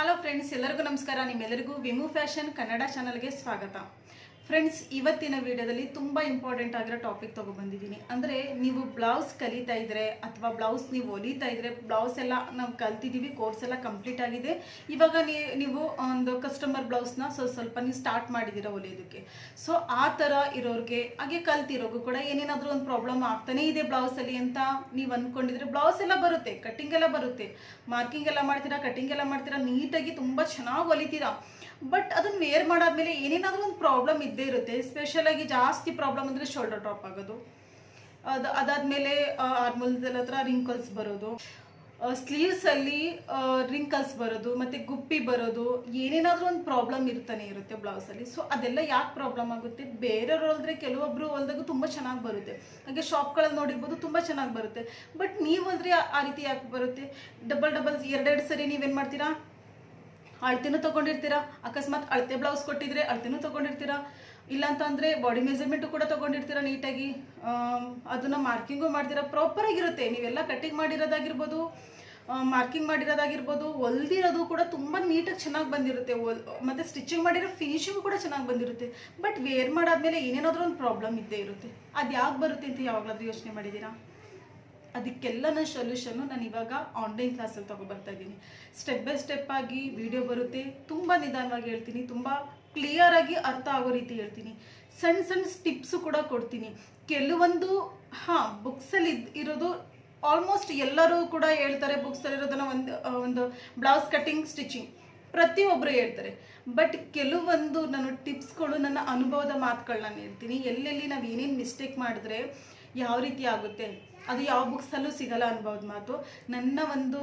Hello friends ಎಲ್ಲರಿಗೂ ನಮಸ್ಕಾರ ನಿಮ್ಮೆಲ್ಲರಿಗೂ ವಿಮು ಫ್ಯಾಷನ್ ಕನ್ನಡ ಚಾನಲ್ಗೆ ಸ್ವಾಗತ ಫ್ರೆಂಡ್ಸ್ ಇವತ್ತಿನ ವಿಡಿಯೋದಲ್ಲಿ ತುಂಬ ಇಂಪಾರ್ಟೆಂಟ್ ಆಗಿರೋ ಟಾಪಿಕ್ ತೊಗೊಬಂದಿದ್ದೀನಿ ಅಂದರೆ ನೀವು ಬ್ಲೌಸ್ ಕಲಿತಾ ಇದ್ರೆ ಅಥವಾ ಬ್ಲೌಸ್ ನೀವು ಹೊಲಿತಾ ಇದ್ರೆ ಬ್ಲೌಸ್ ಎಲ್ಲ ನಾವು ಕಲ್ತಿದ್ದೀವಿ ಕೋರ್ಸ್ ಎಲ್ಲ ಕಂಪ್ಲೀಟ್ ಆಗಿದೆ. ಇವಾಗ ನೀವು ಒಂದು ಕಸ್ಟಮರ್ ಬ್ಲೌಸ್ನ ಸ್ವಲ್ಪ ಸ್ವಲ್ಪ ನೀವು ಸ್ಟಾರ್ಟ್ ಮಾಡಿದ್ದೀರಾ ಹೊಲಿಯೋದಕ್ಕೆ. ಸೊ ಆ ಥರ ಇರೋರಿಗೆ, ಹಾಗೆ ಕಲ್ತಿರೋಗೂ ಕೂಡ ಏನೇನಾದರೂ ಒಂದು ಪ್ರಾಬ್ಲಮ್ ಆಗ್ತಾನೇ ಇದೆ ಬ್ಲೌಸಲ್ಲಿ ಅಂತ ನೀವು ಅಂದ್ಕೊಂಡಿದ್ರೆ ಬ್ಲೌಸ್ ಎಲ್ಲ ಬರುತ್ತೆ ಕಟ್ಟಿಂಗ್ ಎಲ್ಲ ಬರುತ್ತೆ. ಮಾರ್ಕಿಂಗ್ ಎಲ್ಲ ಮಾಡ್ತೀರಾ ಕಟ್ಟಿಂಗ್ ಎಲ್ಲ ಮಾಡ್ತೀರಾ, ನೀಟಾಗಿ ತುಂಬ ಚೆನ್ನಾಗಿ ಹೊಲಿತೀರಾ. ಬಟ್ ಅದನ್ನು ವೇರ್ ಮಾಡಾದ್ಮೇಲೆ ಏನೇನಾದರೂ ಒಂದು ಪ್ರಾಬ್ಲಮ್ ಇದ್ದೇ ಇರುತ್ತೆ. ಸ್ಪೆಷಲಾಗಿ ಜಾಸ್ತಿ ಪ್ರಾಬ್ಲಮ್ ಅಂದರೆ ಶೋಲ್ಡರ್ ಡ್ರಾಪ್ ಆಗೋದು. ಅದು, ಅದಾದಮೇಲೆ ಆರ್ಮಲ್ದಲ್ ಹತ್ರ ರಿಂಕಲ್ಸ್ ಬರೋದು. ಸ್ಲೀವ್ಸ್ ಅಲ್ಲಿ ರಿಂಕಲ್ಸ್ ಬರೋದು, ಮತ್ತೆ ಗುಪ್ಪಿ ಬರೋದು, ಏನೇನಾದರೂ ಒಂದು ಪ್ರಾಬ್ಲಮ್ ಇರ್ತಾನೆ ಇರುತ್ತೆ ಬ್ಲೌಸ್ ಅಲ್ಲಿ. ಸೊ ಅದೆಲ್ಲ ಯಾಕೆ ಪ್ರಾಬ್ಲಮ್ ಆಗುತ್ತೆ? ಬೇರೆಯವ್ರು ಹೊಲಿದ್ರೆ ಕೆಲವೊಬ್ರು ಹೊಲ್ದಾಗ ತುಂಬಾ ಚೆನ್ನಾಗಿ ಬರುತ್ತೆ. ಹಾಗೆ ಶಾಪ್ಗಳಲ್ಲಿ ನೋಡಿರ್ಬೋದು ತುಂಬಾ ಚೆನ್ನಾಗಿ ಬರುತ್ತೆ. ಬಟ್ ನೀವು ಅಂದರೆ ಆ- ರೀತಿ ಯಾಕೆ ಬರುತ್ತೆ? ಡಬಲ್ ಡಬಲ್ ಎರಡೆರಡು ಸರಿ ನೀವೇನು ಮಾಡ್ತೀರಾ? ಅಳತೆನೂ ತಗೊಂಡಿರ್ತೀರಾ? ಅಕಸ್ಮಾತ್ ಅಳತೆ ಬ್ಲೌಸ್ ಕೊಟ್ಟಿದ್ರೆ ಅಳತೆನೂ ತಗೊಂಡಿರ್ತೀರಾ? ಇಲ್ಲ ಅಂತಂದ್ರೆ ಬಾಡಿ ಮೆಜರ್ಮೆಂಟು ಕೂಡ ತಗೊಂಡಿರ್ತೀರಾ ನೀಟಾಗಿ? ಅದನ್ನು ಮಾರ್ಕಿಂಗು ಮಾಡ್ತೀರಾ? ಪ್ರಾಪರ್ ಆಗಿರುತ್ತೆ. ನೀವೆಲ್ಲ ಕಟ್ಟಿಂಗ್ ಮಾಡಿರೋದಾಗಿರ್ಬೋದು ಮಾರ್ಕಿಂಗ್ ಮಾಡಿರೋದಾಗಿರ್ಬೋದು, ಹೊಲ್ದಿರೋದು ಕೂಡ ತುಂಬ ನೀಟಾಗಿ ಚೆನ್ನಾಗಿ ಬಂದಿರುತ್ತೆ. ಹೊಲ್, ಮತ್ತೆ ಸ್ಟಿಚಿಂಗ್ ಮಾಡಿರೋ ಫಿನಿಶಿಂಗ್ ಕೂಡ ಚೆನ್ನಾಗಿ ಬಂದಿರುತ್ತೆ. ಬಟ್ ವೇರ್ ಮಾಡಾದ್ಮೇಲೆ ಏನೇನಾದ್ರೂ ಒಂದು ಪ್ರಾಬ್ಲಮ್ ಇದ್ದೇ ಇರುತ್ತೆ. ಅದು ಯಾಕೆ ಬರುತ್ತೆ ಅಂತ ಯಾವಾಗಲಾದರೂ ಯೋಚನೆ ಮಾಡಿದ್ದೀರಾ? ಅದಕ್ಕೆಲ್ಲ ನನ್ನ ಸೊಲ್ಯೂಷನ್ನು ನಾನು ಇವಾಗ ಆನ್ಲೈನ್ ಕ್ಲಾಸಲ್ಲಿ ತಗೊಬರ್ತಾ ಇದ್ದೀನಿ. ಸ್ಟೆಪ್ ಬೈ ಸ್ಟೆಪ್ ಆಗಿ ವಿಡಿಯೋ ಬರುತ್ತೆ, ತುಂಬ ನಿಧಾನವಾಗಿ ಹೇಳ್ತೀನಿ, ತುಂಬ ಕ್ಲಿಯರ್ ಆಗಿ ಅರ್ಥ ಆಗೋ ರೀತಿ ಹೇಳ್ತೀನಿ. ಸಣ್ಣ ಸಣ್ಣ ಸ್ಟಿಪ್ಸು ಕೂಡ ಕೊಡ್ತೀನಿ. ಕೆಲವೊಂದು, ಹಾಂ ಬುಕ್ಸಲ್ಲಿ ಇರೋದು ಆಲ್ಮೋಸ್ಟ್ ಎಲ್ಲರೂ ಕೂಡ ಹೇಳ್ತಾರೆ ಬುಕ್ಸಲ್ಲಿ ಇರೋದನ್ನ ಒಂದು ಒಂದು ಬ್ಲೌಸ್ ಕಟ್ಟಿಂಗ್ ಸ್ಟಿಚಿಂಗ್ ಪ್ರತಿಯೊಬ್ಬರು ಹೇಳ್ತಾರೆ. ಬಟ್ ಕೆಲವೊಂದು, ನಾನು ಟಿಪ್ಸ್ಗಳು ನನ್ನ ಅನುಭವದ ಮಾತುಗಳನ್ನ ಹೇಳ್ತೀನಿ. ಎಲ್ಲೆಲ್ಲಿ ನಾವು ಏನೇನು ಮಿಸ್ಟೇಕ್ ಮಾಡಿದ್ರೆ ಯಾವ ರೀತಿ ಆಗುತ್ತೆ? ಅದು ಯಾವ ಬುಕ್ಸಲ್ಲೂ ಸಿಗಲ್ಲ ಅನ್ಬೋದು ಮಾತು. ನನ್ನ ಒಂದು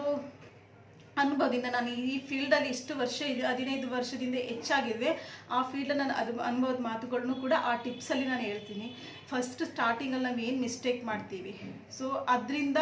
ಅನುಭವದಿಂದ ನಾನು ಈ ಫೀಲ್ಡಲ್ಲಿ ಇಷ್ಟು ವರ್ಷ ಇದೆ, ಹದಿನೈದು ವರ್ಷದಿಂದ ಹೆಚ್ಚಾಗಿದೆ, ಆ ಫೀಲ್ಡ್ ನಾನು ಅದು ಅನುಭವದ ಮಾತುಗಳನ್ನು ಕೂಡ ಆ ಟಿಪ್ಸಲ್ಲಿ ನಾನು ಹೇಳ್ತೀನಿ. ಫಸ್ಟ್ ಸ್ಟಾರ್ಟಿಂಗಲ್ಲಿ ನಾವು ಏನು ಮಿಸ್ಟೇಕ್ ಮಾಡ್ತೀವಿ? ಸೊ, ಅದರಿಂದ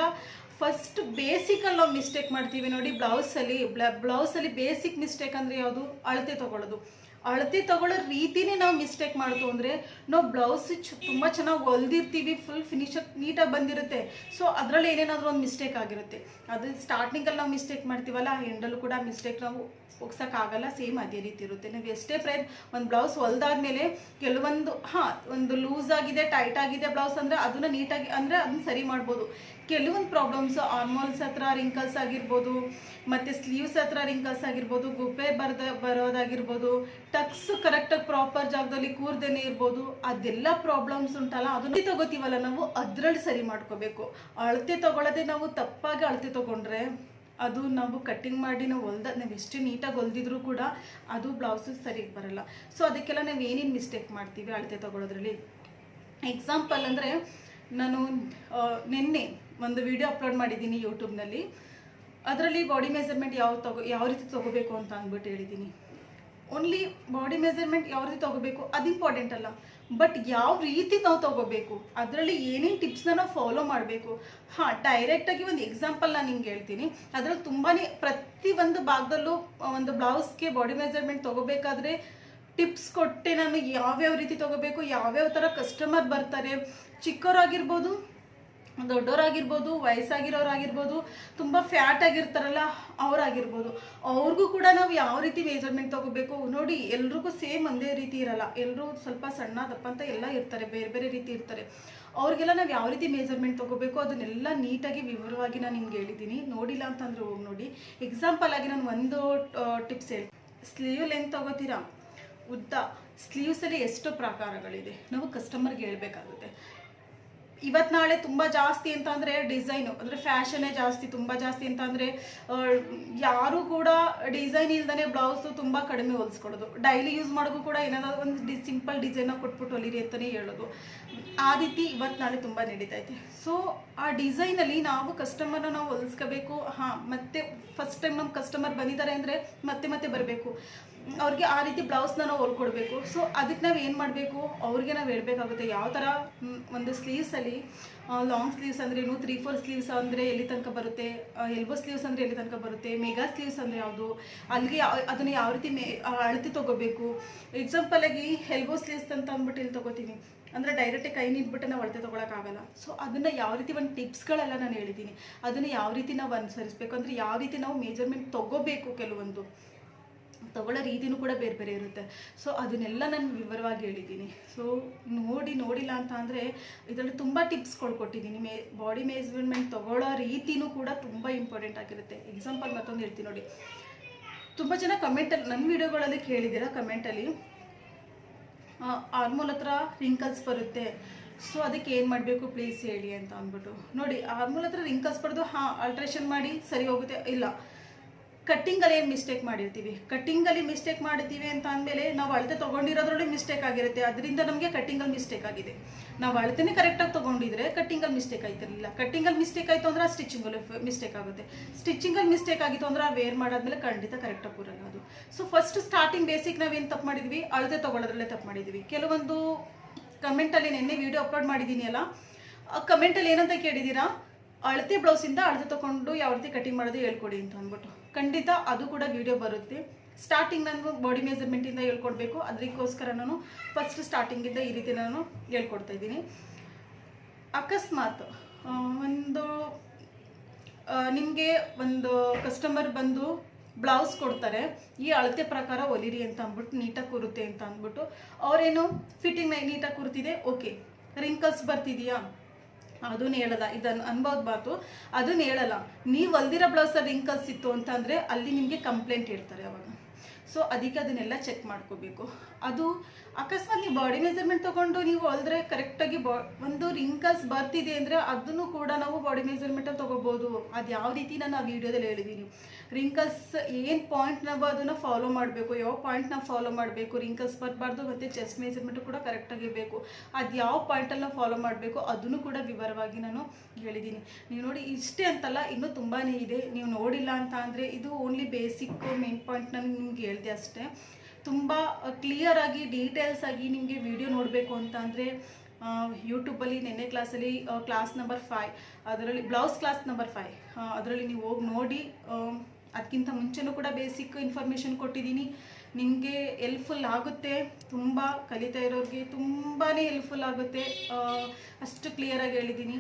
ಫಸ್ಟ್ ಬೇಸಿಕಲ್ಲಿ ನಾವು ಮಿಸ್ಟೇಕ್ ಮಾಡ್ತೀವಿ ನೋಡಿ, ಬ್ಲೌಸಲ್ಲಿ ಬ್ಲೌಸಲ್ಲಿ ಬೇಸಿಕ್ ಮಿಸ್ಟೇಕ್ ಅಂದರೆ ಯಾವುದು? ಅಳತೆ ತಗೊಳ್ಳೋದು. ಅಳತೆ ತಗೊಳ್ಳೋ ರೀತಿನೇ ನಾವು ಮಿಸ್ಟೇಕ್ ಮಾಡ್ತು ಅಂದರೆ ನಾವು ಬ್ಲೌಸ್ ತುಂಬ ಚೆನ್ನಾಗಿ ಹೊಲ್ದಿರ್ತೀವಿ ಫುಲ್ ಫಿನಿಶ್ ನೀಟಾಗಿ ಬಂದಿರುತ್ತೆ. ಸೊ ಅದರಲ್ಲಿ ಏನೇನಾದರೂ ಒಂದು ಮಿಸ್ಟೇಕ್ ಆಗಿರುತ್ತೆ. ಅದು ಸ್ಟಾರ್ಟಿಂಗಲ್ಲಿ ನಾವು ಮಿಸ್ಟೇಕ್ ಮಾಡ್ತೀವಲ್ಲ ಎಂಡಲ್ಲೂ ಕೂಡ ಮಿಸ್ಟೇಕ್ ನಾವು ಒಗ್ಸೋಕ್ಕಾಗಲ್ಲ ಸೇಮ್ ಅದೇ ರೀತಿ ಇರುತ್ತೆ. ನೀವು ಎಷ್ಟೇ ಪ್ರಯತ್ನ, ಒಂದು ಬ್ಲೌಸ್ ಹೊಲ್ದಾದ್ಮೇಲೆ ಕೆಲವೊಂದು, ಹಾಂ, ಒಂದು ಲೂಸ್ ಆಗಿದೆ ಟೈಟ್ ಆಗಿದೆ ಬ್ಲೌಸ್ ಅಂದರೆ ಅದನ್ನು ನೀಟಾಗಿ ಅಂದರೆ ಅದನ್ನ ಸರಿ ಮಾಡ್ಬೋದು. ಕೆಲವೊಂದು ಪ್ರಾಬ್ಲಮ್ಸ್ ಆರ್ಮೋಲ್ಸ್ ಹತ್ರ ರಿಂಕಲ್ಸ್ ಆಗಿರ್ಬೋದು, ಮತ್ತು ಸ್ಲೀವ್ಸ್ ಹತ್ರ ರಿಂಕಲ್ಸ್ ಆಗಿರ್ಬೋದು ಗುಪ್ಪೆ ಬರ್ದ, ಬರೋದಾಗಿರ್ಬೋದು ಟಕ್ಸ್ ಕರೆಕ್ಟಾಗಿ ಪ್ರಾಪರ್ ಜಾಗದಲ್ಲಿ ಕೂರ್ದೇನೆ ಇರ್ಬೋದು, ಅದೆಲ್ಲ ಪ್ರಾಬ್ಲಮ್ಸ್ ಉಂಟಲ್ಲ, ಅದನ್ನ ತಗೋತೀವಲ್ಲ ನಾವು, ಅದರಲ್ಲಿ ಸರಿ ಮಾಡ್ಕೋಬೇಕು. ಅಳತೆ ತಗೊಳ್ಳೋದೇ ನಾವು ತಪ್ಪಾಗಿ ಅಳತೆ ತಗೊಂಡ್ರೆ, ಅದು ನಾವು ಕಟ್ಟಿಂಗ್ ಮಾಡಿ ನಾವು ಹೊಲ್ದ, ನಾವು ಎಷ್ಟು ನೀಟಾಗಿ ಹೊಲ್ದಿದ್ರು ಕೂಡ ಅದು ಬ್ಲೌಸು ಸರಿಯಾಗಿ ಬರಲ್ಲ. ಸೊ ಅದಕ್ಕೆಲ್ಲ ನಾವು ಏನೇನು ಮಿಸ್ಟೇಕ್ ಮಾಡ್ತೀವಿ ಅಳತೆ ತೊಗೊಳೋದ್ರಲ್ಲಿ? ಎಕ್ಸಾಂಪಲ್ ಅಂದರೆ, ನಾನು ನಿನ್ನೆ ಒಂದು ವಿಡಿಯೋ ಅಪ್ಲೋಡ್ ಮಾಡಿದ್ದೀನಿ ಯೂಟ್ಯೂಬ್ನಲ್ಲಿ ಅದರಲ್ಲಿ ಬಾಡಿ ಮೆಸರ್ಮೆಂಟ್ ಯಾವ ತಗೋ, ಯಾವ ರೀತಿ ತಗೋಬೇಕು ಅಂತ ಅಂದ್ಬಿಟ್ಟು ಹೇಳಿದ್ದೀನಿ. ಓನ್ಲಿ ಬಾಡಿ ಮೆಸರ್ಮೆಂಟ್ ಯಾವ ರೀತಿ ತಗೋಬೇಕು ಅದು ಇಂಪಾರ್ಟೆಂಟ್ ಅಲ್ಲ. ಬಟ್ ಯಾವ ರೀತಿ ನಾವು ತಗೋಬೇಕು ಅದರಲ್ಲಿ ಏನೇನು ಟಿಪ್ಸ್ನ ನಾವು ಫಾಲೋ ಮಾಡಬೇಕು. ಹಾಂ ಡೈರೆಕ್ಟಾಗಿ ಒಂದು ಎಕ್ಸಾಂಪಲ್ ನಾನು ನಿಮ್ಗೆ ಹೇಳ್ತೀನಿ. ಅದರಲ್ಲಿ ತುಂಬಾ ಪ್ರತಿ ಒಂದು ಭಾಗದಲ್ಲೂ ಒಂದು ಬ್ಲೌಸ್ಗೆ ಬಾಡಿ ಮೆಸರ್ಮೆಂಟ್ ತಗೋಬೇಕಾದ್ರೆ ಟಿಪ್ಸ್ ಕೊಟ್ಟೆ ನಾನು ಯಾವ್ಯಾವ ರೀತಿ ತಗೋಬೇಕು, ಯಾವ್ಯಾವ ಥರ ಕಸ್ಟಮರ್ ಬರ್ತಾರೆ, ಚಿಕ್ಕವರಾಗಿರ್ಬೋದು ದೊಡ್ಡವರಾಗಿರ್ಬೋದು, ವಯಸ್ಸಾಗಿರೋರಾಗಿರ್ಬೋದು, ತುಂಬ ಫ್ಯಾಟ್ ಆಗಿರ್ತಾರಲ್ಲ ಅವರಾಗಿರ್ಬೋದು. ಅವ್ರಿಗೂ ಕೂಡ ನಾವು ಯಾವ ರೀತಿ ಮೆಜರ್ಮೆಂಟ್ ತಗೋಬೇಕು? ನೋಡಿ, ಎಲ್ರಿಗೂ ಸೇಮ್ ಒಂದೇ ರೀತಿ ಇರಲ್ಲ. ಎಲ್ಲರೂ ಸ್ವಲ್ಪ ಸಣ್ಣ ದಪ್ಪ ಅಂತ ಎಲ್ಲ ಇರ್ತಾರೆ, ಬೇರೆ ಬೇರೆ ರೀತಿ ಇರ್ತಾರೆ. ಅವ್ರಿಗೆಲ್ಲ ನಾವು ಯಾವ ರೀತಿ ಮೆಜರ್ಮೆಂಟ್ ತೊಗೋಬೇಕು? ಅದನ್ನೆಲ್ಲ ನೀಟಾಗಿ ವಿವರವಾಗಿ ನಾನು ನಿಮ್ಗೆ ಹೇಳಿದ್ದೀನಿ. ನೋಡಿಲ್ಲ ಅಂತಂದ್ರೆ ಹೋಗಿ ನೋಡಿ. ಎಕ್ಸಾಂಪಲ್ ಆಗಿ ನಾನು ಒಂದು ಟಿಪ್ಸ್ ಹೇಳಿ. ಸ್ಲೀವ್ ಲೆಂತ್ ತಗೋತೀರಾ? ಉದ್ದ. ಸ್ಲೀವ್ಸಲ್ಲಿ ಎಷ್ಟು ಪ್ರಕಾರಗಳಿದೆ. ನಾವು ಕಸ್ಟಮರ್ಗೆ ಹೇಳ್ಬೇಕಾಗುತ್ತೆ. ಇವತ್ತು ನಾಳೆ ತುಂಬ ಜಾಸ್ತಿ ಅಂತ ಅಂದರೆ ಡಿಸೈನು, ಅಂದರೆ ಫ್ಯಾಷನ್ನೇ ಜಾಸ್ತಿ, ತುಂಬ ಜಾಸ್ತಿ ಅಂತ ಅಂದರೆ ಯಾರು ಕೂಡ ಡಿಸೈನ್ ಇಲ್ದೇ ಬ್ಲೌಸು ತುಂಬ ಕಡಿಮೆ ಹೊಲಿಸ್ಕೊಡೋದು. ಡೈಲಿ ಯೂಸ್ ಮಾಡೋಕ್ಕೂ ಕೂಡ ಏನಾದರೂ ಒಂದು ಡಿ ಸಿಂಪಲ್ ಡಿಸೈನ ಕೊಟ್ಬಿಟ್ಟು ಹೊಲಿರಿ ಅಂತಲೇ ಹೇಳೋದು. ಆ ರೀತಿ ಇವತ್ತು ನಾಳೆ ತುಂಬ ನಡೀತೈತೆ. ಸೊ ಆ ಡಿಸೈನಲ್ಲಿ ನಾವು ಕಸ್ಟಮರ್ನ ನಾವು ಹೊಲಿಸ್ಕೋಬೇಕು. ಹಾಂ, ಮತ್ತೆ ಫಸ್ಟ್ ಟೈಮ್ ನಮ್ಮ ಕಸ್ಟಮರ್ ಬಂದಿದ್ದಾರೆ ಅಂದರೆ ಮತ್ತೆ ಮತ್ತೆ ಬರಬೇಕು. ಅವ್ರಿಗೆ ಆ ರೀತಿ ಬ್ಲೌಸ್ನ ನಾವು ಹೊಲ್ಕೊಡ್ಬೇಕು ಸೊ ಅದಕ್ಕೆ ನಾವು ಏನು ಮಾಡಬೇಕು? ಅವ್ರಿಗೆ ನಾವು ಹೇಳಬೇಕಾಗುತ್ತೆ ಯಾವ ಥರ ಒಂದು ಸ್ಲೀವ್ಸಲ್ಲಿ ಲಾಂಗ್ ಸ್ಲೀವ್ಸ್ ಅಂದರೆ ಏನು ತ್ರೀ ಫೋರ್ ಸ್ಲೀವ್ಸ್ ಅಂದರೆ ಎಲ್ಲಿ ತನಕ ಬರುತ್ತೆ ಎಲ್ಬೋ ಸ್ಲೀವ್ಸ್ ಅಂದರೆ ಎಲ್ಲಿ ತನಕ ಬರುತ್ತೆ ಮೆಗಾ ಸ್ಲೀವ್ಸ್ ಅಂದರೆ ಯಾವುದು, ಅಲ್ಲಿಗೆ ಅದನ್ನು ಯಾವ ರೀತಿ ಮೇ ಅಳತೆ ತೊಗೋಬೇಕು. ಎಕ್ಸಾಂಪಲಾಗಿ ಎಲ್ಬೋ ಸ್ಲೀವ್ಸ್ ಅಂತ ಅಂದ್ಬಿಟ್ಟು ಇಲ್ಲಿ ತೊಗೋತೀನಿ. ಅಂದರೆ ಡೈರೆಕ್ಟಾಗಿ ಕೈ ನಿಂತ್ಬಿಟ್ಟು ನಾವು ಅಳತೆ ತೊಗೊಳಕ್ಕಾಗಲ್ಲ ಸೊ ಅದನ್ನು ಯಾವ ರೀತಿ ಒಂದು ಟಿಪ್ಸ್ಗಳೆಲ್ಲ ನಾನು ಹೇಳಿದ್ದೀನಿ ಅದನ್ನು ಯಾವ ರೀತಿ ನಾವು ಅನುಸರಿಸಬೇಕು? ಅಂದರೆ ಯಾವ ರೀತಿ ನಾವು ಮೇಜರ್ಮೆಂಟ್ ತೊಗೋಬೇಕು ಕೆಲವೊಂದು. ತಗೊಳ್ಳೋ ರೀತಿನೂ ಕೂಡ ಬೇರೆ ಬೇರೆ ಇರುತ್ತೆ. ಸೊ ಅದನ್ನೆಲ್ಲ ನಾನು ವಿವರವಾಗಿ ಹೇಳಿದ್ದೀನಿ. ಸೊ ನೋಡಿ, ನೋಡಿಲ್ಲ ಅಂತ ಅಂದರೆ ಇದರಲ್ಲಿ ತುಂಬ ಟಿಪ್ಸ್ಗಳು ಕೊಟ್ಟಿದ್ದೀನಿ. ಮೇ ಬಾಡಿ ಮೇಜರ್ಮೆಂಟ್ ತೊಗೊಳ್ಳೋ ರೀತಿನೂ ಕೂಡ ತುಂಬ ಇಂಪಾರ್ಟೆಂಟ್ ಆಗಿರುತ್ತೆ. ಎಕ್ಸಾಂಪಲ್ ಮತ್ತೊಂದು ಹೇಳ್ತೀನಿ ನೋಡಿ. ತುಂಬ ಜನ ಕಮೆಂಟಲ್ಲಿ ನನ್ನ ವಿಡಿಯೋಗಳಲ್ಲಿ ಕೇಳಿದ್ದೀರಾ ಕಮೆಂಟಲ್ಲಿ ಆರ್ಮೋಲ್ ಹತ್ರ ರಿಂಕಲ್ಸ್ ಬರುತ್ತೆ. ಸೊ ಅದಕ್ಕೆ ಏನು ಮಾಡಬೇಕು? ಪ್ಲೀಸ್ ಹೇಳಿ ಅಂತ ಅಂದ್ಬಿಟ್ಟು. ನೋಡಿ ಆರ್ಮೋಲ್ ಹತ್ರ ರಿಂಕಲ್ಸ್ ಬರೋದು, ಹಾಂ ಆಲ್ಟ್ರೇಷನ್ ಮಾಡಿ, ಸರಿ ಹೋಗುತ್ತೆ. ಇಲ್ಲ. ಕಟ್ಟಿಂಗಲ್ಲಿ ಏನು ಮಿಸ್ಟೇಕ್ ಮಾಡಿರ್ತೀವಿ? ಕಟ್ಟಿಂಗಲ್ಲಿ ಮಿಸ್ಟೇಕ್ ಮಾಡಿರ್ತೀವಿ ಅಂತ ಅಂದಮೇಲೆ ನಾವು ಅಳತೆ ತೊಗೊಂಡಿರೋದ್ರೊಳಗೆ ಮಿಸ್ಟೇಕ್ ಆಗಿರುತ್ತೆ. ಅದರಿಂದ ನಮಗೆ ಕಟ್ಟಿಂಗಲ್ಲಿ ಮಿಸ್ಟೇಕ್ ಆಗಿದೆ. ನಾವು ಅಳತೆನೇ ಕರೆಕ್ಟಾಗಿ ತೊಗೊಂಡಿದ್ರೆ ಕಟ್ಟಿಂಗಲ್ಲಿ ಮಿಸ್ಟೇಕ್ ಆಯ್ತಿರಲಿಲ್ಲ. ಕಟ್ಟಿಂಗಲ್ಲಿ ಮಿಸ್ಟೇಕ್ ಆಯಿತು ಅಂದ್ರೆ ಸ್ಟಿಚಿಂಗಲ್ಲಿ ಮಿಸ್ಟೇಕ್ ಆಗುತ್ತೆ. ಸ್ಟಿಚಿಂಗಲ್ಲಿ ಮಿಸ್ಟೇಕ್ ಆಗಿತ್ತು ಅಂದ್ರೆ ವೇರ್ ಮಾಡಾದ್ಮೇಲೆ ಖಂಡಿತ ಕರೆಕ್ಟಾಗಿ ಬರಲ್ಲ ಅದು. ಸೊ ಫಸ್ಟ್ ಸ್ಟಾರ್ಟಿಂಗ್ ಬೇಸಿಕ್ ನಾವೇನು ತಪ್ಪು ಮಾಡಿದ್ವಿ? ಅಳತೆ ತೊಗೊಳೋದ್ರಲ್ಲೇ ತಪ್ಪು ಮಾಡಿದ್ವಿ. ಕೆಲವೊಂದು ಕಮೆಂಟಲ್ಲಿ ನಿನ್ನೆ ವಿಡಿಯೋ ಅಪ್ಲೋಡ್ ಮಾಡಿದ್ದೀನಿ ಅಲ್ಲ? ಆ ಕಮೆಂಟಲ್ಲಿ ಏನಂತ ಕೇಳಿದ್ದೀರಾ ಅಳತೆ ಬ್ಲೌಸಿಂದ ಅಳತೆ ತೊಗೊಂಡು ಯಾವ ರೀತಿ ಕಟಿಂಗ್ ಮಾಡೋದು ಹೇಳ್ಕೊಡಿ ಅಂತ ಅಂದ್ಬಿಟ್ಟು. ಖಂಡಿತ ಅದು ಕೂಡ ವಿಡಿಯೋ ಬರುತ್ತೆ. ಸ್ಟಾರ್ಟಿಂಗ್ ನಾನು ಬಾಡಿ ಮೆಜರ್ಮೆಂಟಿಂದ ಹೇಳ್ಕೊಡ್ಬೇಕು. ಅದಕ್ಕೋಸ್ಕರ ನಾನು ಫಸ್ಟ್ ಸ್ಟಾರ್ಟಿಂಗಿಂದ ಈ ರೀತಿ ನಾನು ಹೇಳ್ಕೊಡ್ತಾ ಇದ್ದೀನಿ. ಅಕಸ್ಮಾತ್ ಒಂದು ನಿಮಗೆ ಒಂದು ಕಸ್ಟಮರ್ ಬಂದು ಬ್ಲೌಸ್ ಕೊಡ್ತಾರೆ. ಈ ಅಳತೆ ಪ್ರಕಾರ ಹೊಲಿರಿ ಅಂತ ಅಂದ್ಬಿಟ್ಟು ನೀಟಾಗಿ ಕೂರುತ್ತೆ ಅಂತ ಅಂದ್ಬಿಟ್ಟು. ಅವರೇನು ಫಿಟ್ಟಿಂಗ್ ನೀಟಾಗಿ ಕೂರ್ತಿದೆ? Okay wrinkles ಬರ್ತಿದೆಯಾ? ಅದನ್ನ ಹೇಳಲ್ಲ. ಇದನ್ನು ಅನ್ಬೋದ್ಬಾರ್ದು ಅದನ್ನ ಹೇಳಲ್ಲ. ನೀವು ಹೊಲ್ದಿರೋ ಬ್ಲೌಸಲ್ಲಿ ರಿಂಕಲ್ಸ್ ಇತ್ತು ಅಂತಂದರೆ ಅಲ್ಲಿ ನಿಮಗೆ ಕಂಪ್ಲೇಂಟ್ ಹೇಳ್ತಾರೆ ಅವಾಗ. ಸೊ ಅದಕ್ಕೆ ಅದನ್ನೆಲ್ಲ ಚೆಕ್ ಮಾಡ್ಕೋಬೇಕು. ಅದು ಅಕಸ್ಮಾತ್ ನೀವು ಬಾಡಿ ಮೆಜರ್ಮೆಂಟ್ ತೊಗೊಂಡು ನೀವು ಹೊಲಿದ್ರೆ ಕರೆಕ್ಟಾಗಿ ಬಾ, ಒಂದು ರಿಂಕಲ್ಸ್ ಬರ್ತಿದೆ ಅಂದರೆ ಅದನ್ನು ಕೂಡ ನಾವು ಬಾಡಿ ಮೆಜರ್ಮೆಂಟಲ್ಲಿ ತೊಗೋಬೋದು. ಅದು ಯಾವ ರೀತಿ ನಾನು ಆ ವಿಡಿಯೋದಲ್ಲಿ ಹೇಳಿದ್ದೀನಿ ರಿಂಕಲ್ಸ್ ಏನು ಪಾಯಿಂಟ್ ನಾವು ಅದನ್ನು ಫಾಲೋ ಮಾಡಬೇಕು, ಯಾವ ಪಾಯಿಂಟ್ ನಾವು ಫಾಲೋ ಮಾಡಬೇಕು ರಿಂಕಲ್ಸ್ ಬರಬಾರ್ದು ಮತ್ತು ಚೆಸ್ಟ್ ಮೆಜರ್ಮೆಂಟು ಕೂಡ ಕರೆಕ್ಟಾಗಿರಬೇಕು ಅದು ಯಾವ ಪಾಯಿಂಟಲ್ಲಿ ಫಾಲೋ ಮಾಡಬೇಕು ಅದನ್ನು ಕೂಡ ವಿವರವಾಗಿ ನಾನು ಹೇಳಿದ್ದೀನಿ ನೀವು ನೋಡಿ ಇಷ್ಟೇ ಅಂತಲ್ಲ, ಇನ್ನೂ ತುಂಬಾ ಇದೆ. ನೀವು ನೋಡಿಲ್ಲ ಅಂತ ಅಂದರೆ ಇದು ಓನ್ಲಿ ಬೇಸಿಕ್ ಮೇನ್ ಪಾಯಿಂಟ್ ನಾನು ನಿಮ್ಗೆ ಹೇಳಿದೆ ಅಷ್ಟೇ. ತುಂಬ ಕ್ಲಿಯರ್ ಆಗಿ ಡೀಟೇಲ್ಸ್ ಆಗಿ ನಿಮಗೆ ವಿಡಿಯೋ ನೋಡಬೇಕು ಅಂತ ಅಂದರೆ ಯೂಟ್ಯೂಬಲ್ಲಿ ನೆನ್ನೆ ಕ್ಲಾಸಲ್ಲಿ ಕ್ಲಾಸ್ ನಂಬರ್ ಫೈವ್ ಅದರಲ್ಲಿ ಬ್ಲೌಸ್ ಕ್ಲಾಸ್ ನಂಬರ್ ಫೈವ್ ಅದರಲ್ಲಿ ನೀವು ಹೋಗಿ ನೋಡಿ ಅದಕ್ಕಿಂತ ಮುಂಚೆನೂ ಕೂಡ ಬೇಸಿಕ್ ಇನ್ಫಾರ್ಮೇಷನ್ ಕೊಟ್ಟಿದ್ದೀನಿ. ನಿಮಗೆ ಹೆಲ್ಪ್ಫುಲ್ ಆಗುತ್ತೆ. ತುಂಬ ಕಲಿತಾ ಇರೋರಿಗೆ ತುಂಬಾ ಹೆಲ್ಪ್ಫುಲ್ ಆಗುತ್ತೆ. ಅಷ್ಟು ಕ್ಲಿಯರಾಗಿ ಹೇಳಿದ್ದೀನಿ.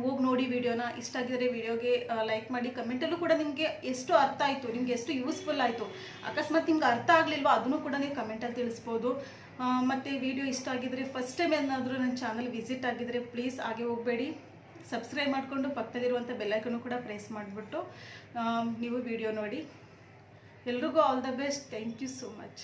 ಹೋಗಿ ನೋಡಿ ವಿಡಿಯೋನ. ಇಷ್ಟ ಆಗಿದರೆ ವಿಡಿಯೋಗೆ ಲೈಕ್ ಮಾಡಿ ಕಮೆಂಟಲ್ಲೂ ಕೂಡ ನಿಮಗೆ ಎಷ್ಟು ಅರ್ಥ ಆಯಿತು, ನಿಮ್ಗೆ ಎಷ್ಟು ಯೂಸ್ಫುಲ್ ಆಯಿತು. ಅಕಸ್ಮಾತ್ ನಿಮ್ಗೆ ಅರ್ಥ ಆಗಲಿಲ್ವೋ, ಅದನ್ನು ಕೂಡ ನೀವು ಕಮೆಂಟಲ್ಲಿ ತಿಳಿಸ್ಬೋದು. ಮತ್ತು ವಿಡಿಯೋ ಇಷ್ಟ ಆಗಿದರೆ ಫಸ್ಟ್ ಟೈಮ್ ಏನಾದರೂ ನನ್ನ ಚಾನಲ್ ವಿಸಿಟ್ ಆಗಿದರೆ ಪ್ಲೀಸ್ ಹಾಗೆ ಹೋಗಬೇಡಿ. ಸಬ್ಸ್ಕ್ರೈಬ್ ಮಾಡಿಕೊಂಡು ಪಕ್ಕದಲ್ಲಿರುವಂಥ ಬೆಲ್ಲೈಕನ್ನು ಕೂಡ ಪ್ರೆಸ್ ಮಾಡಿಬಿಟ್ಟು ನೀವು ವಿಡಿಯೋ ನೋಡಿ. ಎಲ್ರಿಗೂ all the best thank you so much